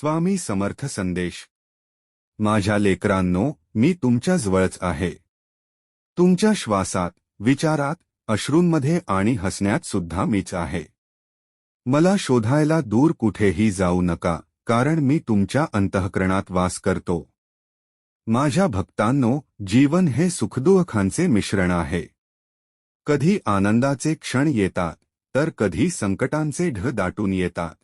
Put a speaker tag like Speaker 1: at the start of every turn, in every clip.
Speaker 1: स्वामी समर्थ संदेश. माझ्या लेकरांनो मी तुमच्या जवळच आहे. तुमच्या श्वासात विचारात अश्रूंमध्ये आणि हसण्यात सुद्धा मीच आहे. मला शोधायला दूर कुठेही जाऊ नका कारण मी तुमच्या अंतःकरणात वास करतो. माझ्या भक्तांनो जीवन हे सुखदुःखांचे मिश्रण आहे. कधी आनंदाचे क्षण येतात तर कधी संकटांचे ढ दाटून येतात.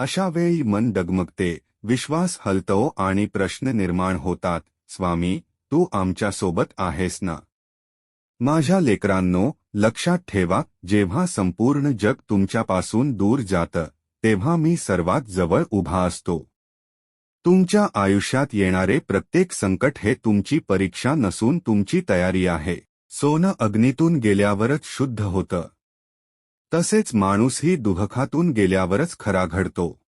Speaker 1: अशा वेळी मन डगमगते विश्वास हलतो आणि प्रश्न निर्माण होतात स्वामी तू आमच्यासोबत आहेस ना? माझ्या लेकरांनो लक्षात ठेवा जेव्हा संपूर्ण जग तुमच्यापासून दूर जातं तेव्हा मी सर्वात जवळ उभा असतो. तुमच्या आयुष्यात येणारे प्रत्येक संकट हे तुमची परीक्षा नसून तुमची तयारी आहे. सोनं अग्नीतून गेल्यावरच शुद्ध होतं. तसेच माणूसही दुहखातून गेल्यावरच खरा घडतो.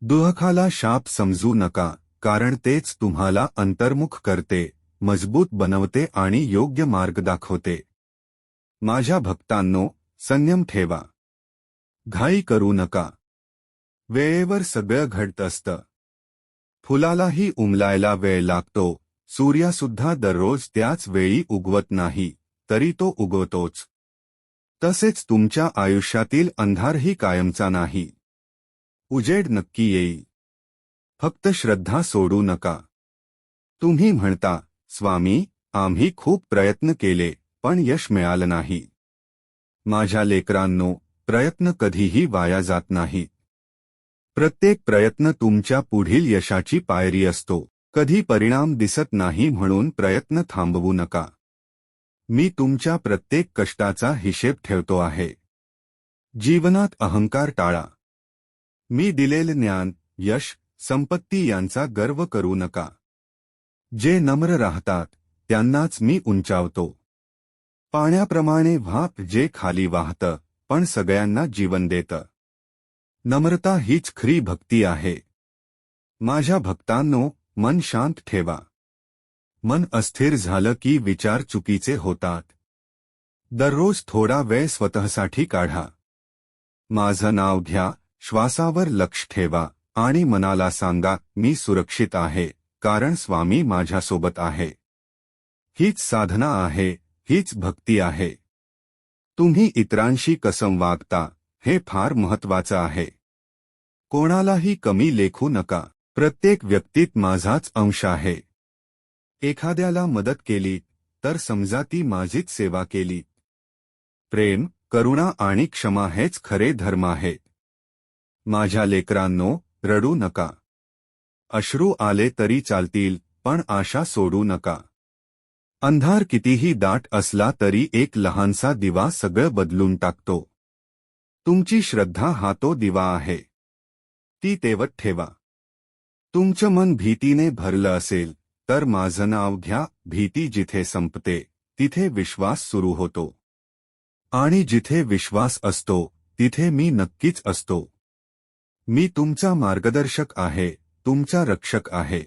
Speaker 1: दुहखाला शाप समजू नका कारण तेच तुम्हाला अंतर्मुख करते मजबूत बनवते आणि योग्य मार्ग दाखवते. माझ्या भक्तांनो संयम ठेवा. घाई करू नका. वेळेवर सगळं घडत असतं. फुलालाही उमलायला वेळ लागतो सूर्यासुद्धा दररोज त्याच वेळी उगवत नाही तरी तो उगवतोच. तसेच तुमच्या आयुष्यातील अंधारही कायमचा नाही. उजेड नक्की येईल फक्त श्रद्धा सोडू नका. तुम्ही म्हणता स्वामी आम्ही खूप प्रयत्न केले पण यश मिळालं नाही. माझ्या लेकरांनो प्रयत्न कधीही वाया जात नाही. प्रत्येक प्रयत्न तुमच्या पुढील यशाची पायरी असतो. कधी परिणाम दिसत नाही म्हणून प्रयत्न थांबवू नका. मी तुमच्या प्रत्येक कष्टाचा हिशेब ठेवतो आहे. जीवनात अहंकार टाळा. मी दिलेले ज्ञान यश संपत्ती यांचा गर्व करू नका. जे नम्र राहतात त्यांनाच मी उंचावतो. पाण्याप्रमाणे व्हाप जे खाली वाहतं पण सगळ्यांना जीवन देतं. नम्रता हीच खरी भक्ती आहे. माझ्या भक्तांनो मन शांत ठेवा. मन अस्थिर झालं की विचार चुकीचे होतात. दररोज थोडा वेळ स्वतःसाठी काढा. माझं नाव घ्या श्वासावर लक्ष ठेवा आणि मनाला सांगा मी सुरक्षित आहे कारण स्वामी माझ्यासोबत आहे. हीच साधना आहे हीच भक्ती आहे. तुम्ही इतरांशी कसं वागता हे फार महत्वाचं आहे. कोणालाही कमी लेखू नका. प्रत्येक व्यक्तीत माझाच अंश आहे. एखाद्याला मदत केली तर समजा ती माझीच सेवा केली. प्रेम करुणा आणि क्षमा हेच खरे धर्म आहे. माझ्या लेकरांनो रडू नका. अश्रू आले तरी चालतील पण आशा सोडू नका. अंधार कितीही दाट असला तरी एक लहानसा दिवा सगळं बदलून टाकतो. तुमची श्रद्धा हा तो दिवा आहे. ती तेवत ठेवा. तुमचं मन भीतीने भरलं असेल तर माझं नाव घ्या भीती जिथे संपते तिथे विश्वास सुरू होतो. आणि जिथे विश्वास असतो तिथे मी नक्कीच असतो. मी तुमचा मार्गदर्शक आहे तुमचा रक्षक आहे.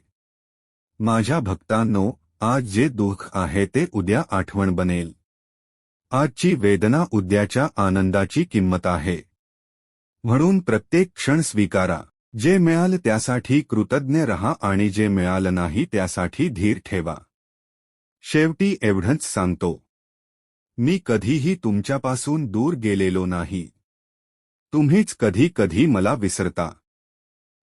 Speaker 1: माझ्या भक्तांनो आज जे दुःख आहे ते उद्या आठवण बनेल. आजची वेदना उद्याच्या आनंदाची किंमत आहे. म्हणून प्रत्येक क्षण स्वीकारा. जे मिळालं त्यासाठी कृतज्ञ रहा आणि जे मिळालं नाही त्यासाठी धीर ठेवा. शेवटी एवढंच सांगतो. मी कधीही तुमच्यापासून दूर गेलेलो नाही. तुम्हीच कधी कधी मला विसरता.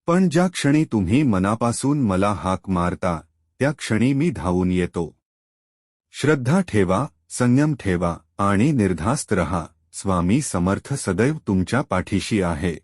Speaker 1: पण ज्या क्षणी तुम्ही मनापासून मला हाक मारता त्या क्षणी मी धावून येतो. श्रद्धा ठेवा संयम ठेवा आणि निर्धास्त रहा. स्वामी समर्थ सदैव तुमच्या पाठीशी आहे.